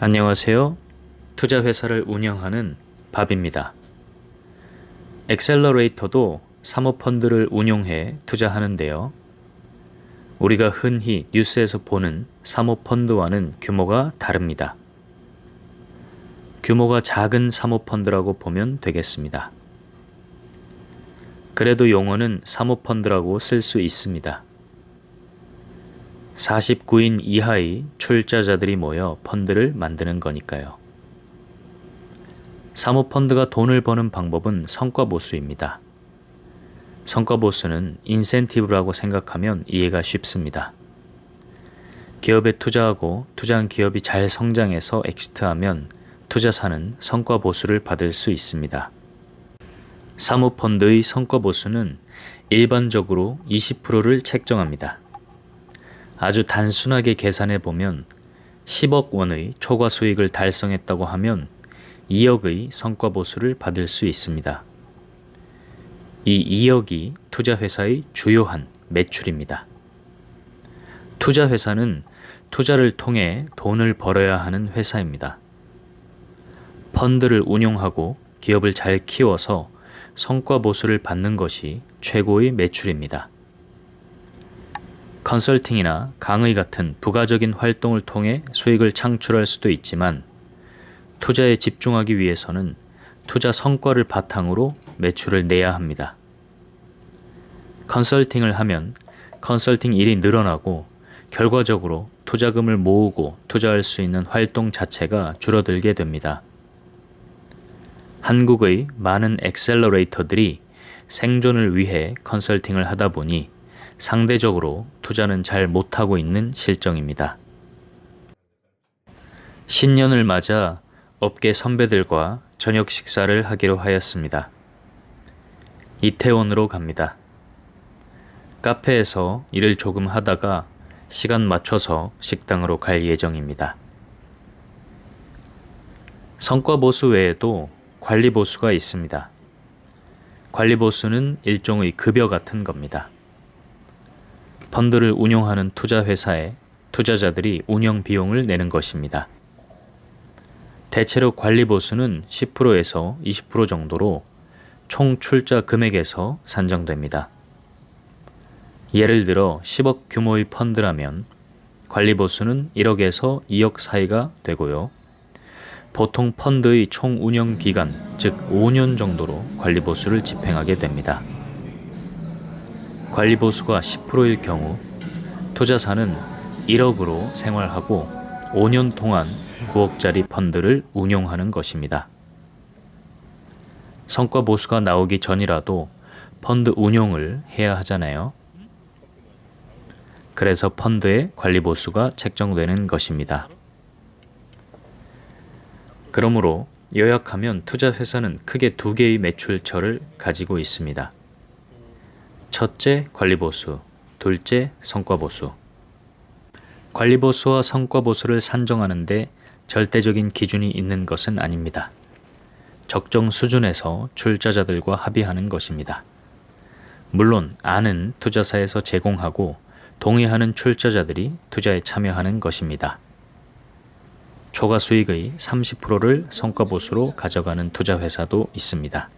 안녕하세요. 투자회사를 운영하는 밥입니다. 엑셀러레이터도 사모펀드를 운용해 투자하는데요. 우리가 흔히 뉴스에서 보는 사모펀드와는 규모가 다릅니다. 규모가 작은 사모펀드라고 보면 되겠습니다. 그래도 용어는 사모펀드라고 쓸 수 있습니다. 49인 이하의 출자자들이 모여 펀드를 만드는 거니까요. 사모펀드가 돈을 버는 방법은 성과보수입니다. 성과보수는 인센티브라고 생각하면 이해가 쉽습니다. 기업에 투자하고 투자한 기업이 잘 성장해서 엑시트하면 투자사는 성과보수를 받을 수 있습니다. 사모펀드의 성과보수는 일반적으로 20%를 책정합니다. 아주 단순하게 계산해 보면 10억 원의 초과 수익을 달성했다고 하면 2억의 성과 보수를 받을 수 있습니다. 이 2억이 투자회사의 주요한 매출입니다. 투자회사는 투자를 통해 돈을 벌어야 하는 회사입니다. 펀드를 운용하고 기업을 잘 키워서 성과 보수를 받는 것이 최고의 매출입니다. 컨설팅이나 강의 같은 부가적인 활동을 통해 수익을 창출할 수도 있지만 투자에 집중하기 위해서는 투자 성과를 바탕으로 매출을 내야 합니다. 컨설팅을 하면 컨설팅 일이 늘어나고 결과적으로 투자금을 모으고 투자할 수 있는 활동 자체가 줄어들게 됩니다. 한국의 많은 엑셀러레이터들이 생존을 위해 컨설팅을 하다 보니 상대적으로 투자는 잘 못하고 있는 실정입니다. 신년을 맞아 업계 선배들과 저녁 식사를 하기로 하였습니다. 이태원으로 갑니다. 카페에서 일을 조금 하다가 시간 맞춰서 식당으로 갈 예정입니다. 성과 보수 외에도 관리 보수가 있습니다. 관리 보수는 일종의 급여 같은 겁니다. 펀드를 운용하는 투자 회사에 투자자들이 운영 비용을 내는 것입니다. 대체로 관리 보수는 10%에서 20% 정도로 총 출자 금액에서 산정됩니다. 예를 들어 10억 규모의 펀드라면 관리 보수는 1억에서 2억 사이가 되고요. 보통 펀드의 총 운영 기간, 즉 5년 정도로 관리 보수를 집행하게 됩니다. 관리 보수가 10%일 경우 투자사는 1억으로 생활하고 5년 동안 9억짜리 펀드를 운용하는 것입니다. 성과 보수가 나오기 전이라도 펀드 운용을 해야 하잖아요. 그래서 펀드의 관리 보수가 책정되는 것입니다. 그러므로 요약하면 투자 회사는 크게 두 개의 매출처를 가지고 있습니다. 첫째, 관리보수. 둘째, 성과보수. 관리보수와 성과보수를 산정하는데 절대적인 기준이 있는 것은 아닙니다. 적정 수준에서 출자자들과 합의하는 것입니다. 물론 아는 투자사에서 제공하고 동의하는 출자자들이 투자에 참여하는 것입니다. 초과 수익의 30%를 성과보수로 가져가는 투자회사도 있습니다.